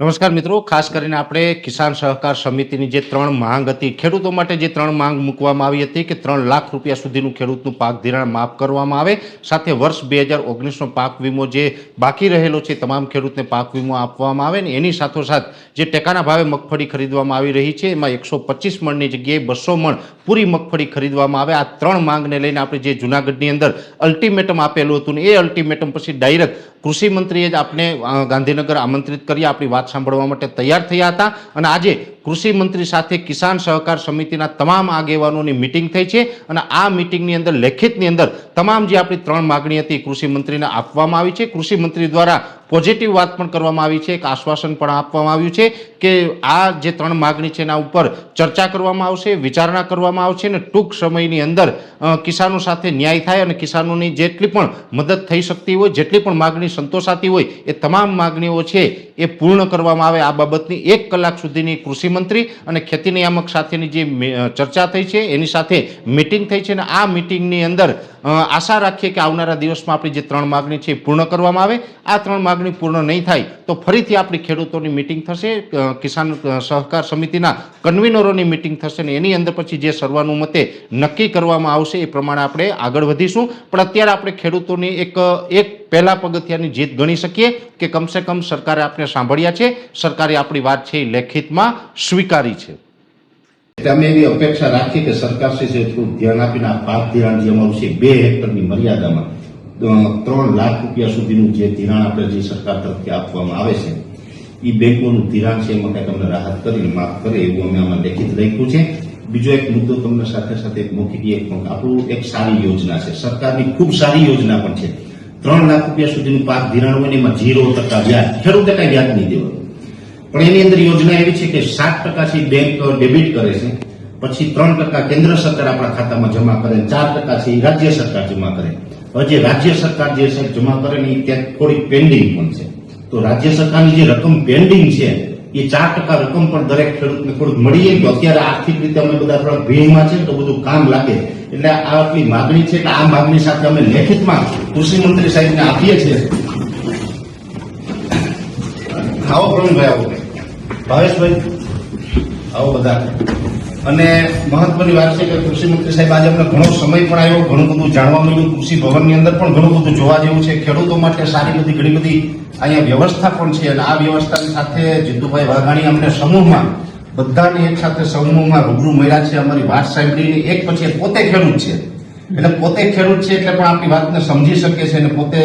નમસ્કાર મિત્રો, ખાસ કરીને આપણે કિસાન સહકાર સમિતિની જે ત્રણ માંગ હતી, ખેડૂતો માટે જે ત્રણ માંગ મૂકવામાં આવી હતી કે ત્રણ લાખ રૂપિયા સુધીનું ખેડૂતનું પાક ધિરાણ માફ કરવામાં આવે, સાથે વર્ષ બે હજાર ઓગણીસનો પાક વીમો જે બાકી રહેલો છે, તમામ ખેડૂતને પાક વીમો આપવામાં આવે ને એની સાથોસાથ જે ટેકાના ભાવે મગફળી ખરીદવામાં આવી રહી છે, એમાં એકસો પચીસ મણની જગ્યાએ બસો મણ પૂરી મગફળી ખરીદવામાં આવે. આ ત્રણ માંગને લઈને આપણે જે જુનાગઢની અંદર અલ્ટિમેટમ આપેલું હતું ને એ અલ્ટિમેટમ પછી ડાયરેક્ટ કૃષિ મંત્રીએ જ આપણે ગાંધીનગર આમંત્રિત કરી આપણી વાત સાંભળવા માટે તૈયાર થયા હતા. અને આજે કૃષિ મંત્રી સાથે કિસાન સહકાર સમિતિના તમામ આગેવાનોની મિટિંગ થઈ છે. અને આ મિટિંગની અંદર, લેખિતની અંદર તમામ જે આપણી ત્રણ માગણી હતી કૃષિ મંત્રીને આપવામાં આવી છે. કૃષિ મંત્રી દ્વારા પોઝિટિવ વાત પણ કરવામાં આવી છે, એક આશ્વાસન પણ આપવામાં આવ્યું છે કે આ જે ત્રણ માગણી છે એના ઉપર ચર્ચા કરવામાં આવશે, વિચારણા કરવામાં આવશે અને ટૂંક સમયની અંદર કિસાનો સાથે ન્યાય થાય અને કિસાનોની જેટલી પણ મદદ થઈ શકતી હોય, જેટલી પણ માગણી સંતોષાતી હોય, એ તમામ માગણીઓ છે એ પૂર્ણ કરવામાં આવે. આ બાબતની એક કલાક સુધીની કૃષિમંત્રી અને ખેતી નિયામક સાથેની જે ચર્ચા થઈ છે, એની સાથે મિટિંગ થઈ છે અને આ મિટિંગની અંદર આશા રાખીએ કે આવનારા દિવસમાં આપણી જે ત્રણ માગણી છે એ પૂર્ણ કરવામાં આવે. આ ત્રણ માગણી પૂર્ણ નહીં થાય તો ફરીથી આપણી ખેડૂતોની મિટિંગ થશે કિસાન સહકાર સમિતિના કન્વીનરોની મિટિંગ થશે ને એની અંદર પછી જે સર્વાનુમતે નક્કી કરવામાં આવશે એ પ્રમાણે આપણે આગળ વધીશું. પણ અત્યારે આપણે ખેડૂતોની એક એક પહેલા પગથિયાની જીત ગણી શકીએ કે કમસે કમ સરકારે આપણે સાંભળ્યા છે. સરકારે આપણી વાત છે એ લેખિતમાં સ્વીકારી છે. અમે એવી અપેક્ષા રાખીએ કે સરકાર શ્રી છે થોડું ધ્યાન આપીને આ પાક ધિરાણ જે અમારું છે બે હેક્ટરની મર્યાદામાં ત્રણ લાખ રૂપિયા સુધીનું જે ધિરાણ આપણે જે સરકાર તરફથી આપવામાં આવે છે એ બેંકોનું ધિરાણ છે એમાં કંઈક અમને રાહત કરીને માફ કરે એવું અમે આમાં લેખિત લખ્યું છે બીજો એક મુદ્દો તમને સાથે સાથે એક મૂકી એક આપણું એક સારી યોજના છે સરકારની ખૂબ સારી યોજના પણ છે ત્રણ લાખ રૂપિયા સુધીનું પાક ધિરાણ હોય ને એમાં ઝીરો ટકા વ્યાજ ખેડૂતે કાંઈ વ્યાજ નહીં દેવાનું પણ એની અંદર યોજના એવી છે કે સાત ટકાથી બેંક ડેબિટ કરે છે, પછી ત્રણ ટકા કેન્દ્ર સરકાર આપણા ખાતામાં જમા કરે ચાર ટકાથી રાજ્ય સરકાર જમા કરે. હવે જે રાજ્ય સરકાર જે છે જમા કરે ને ત્યાં થોડીક પેન્ડિંગ પણ છે. તો રાજ્ય સરકારની જે રકમ પેન્ડિંગ છે એ ચાર ટકા રકમ પણ દરેક ખેડૂતને થોડુંક મળી જાય. તો અત્યારે આર્થિક રીતે અમે બધા થોડા ભીડમાં છે તો બધું કામ લાગે. એટલે આ આટલી માગણી છે કે આ માગણી સાથે અમે લેખિતમાં કૃષિ મંત્રી સાહેબને આપીએ છીએ. આવો પ્રવીણભાઈ આવો. ભાવેશભાઈ, આવો બધા. અને મહત્વની વાત છે કે કૃષિ મંત્રી સાહેબ, આજે અમને ઘણો સમય પણ આવ્યો, ઘણું બધું જાણવા મળ્યું. કૃષિ ભવનની અંદર પણ ઘણું બધું જોવા જેવું છે. ખેડૂતો માટે સારી બધી ઘણી બધી અહીંયા વ્યવસ્થા પણ છે. અને આ વ્યવસ્થાની સાથે જીતુભાઈ વાઘાણી અમને સમૂહમાં, બધાને એક સાથે સમૂહમાં રૂબરૂ મળ્યા છે. અમારી વાત સાંભળીને એક પછી પોતે ખેડૂત છે. એટલે પોતે ખેડૂત છે એટલે પણ આપણી વાતને સમજી શકે છે અને પોતે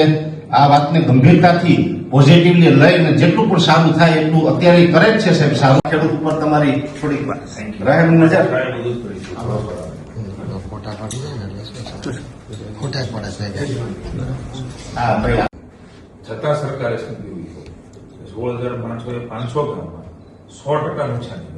આ વાતને ગંભીરતાથી પોઝિટિવલી લઈને જેટલું પણ સારું થાય એટલું અત્યારે કરે જ છે સાહેબ સારું. ખેડૂત ઉપર તમારી થોડીક રહેમ નજર ફોટા પાડી જાય ને ફોટા પડે હા ભાઈ. છતાં સરકારે શું કર્યું છે? સોળ હજાર પાંચસો એ પાંચસો ગામમાં સો ટકા નુકસાની.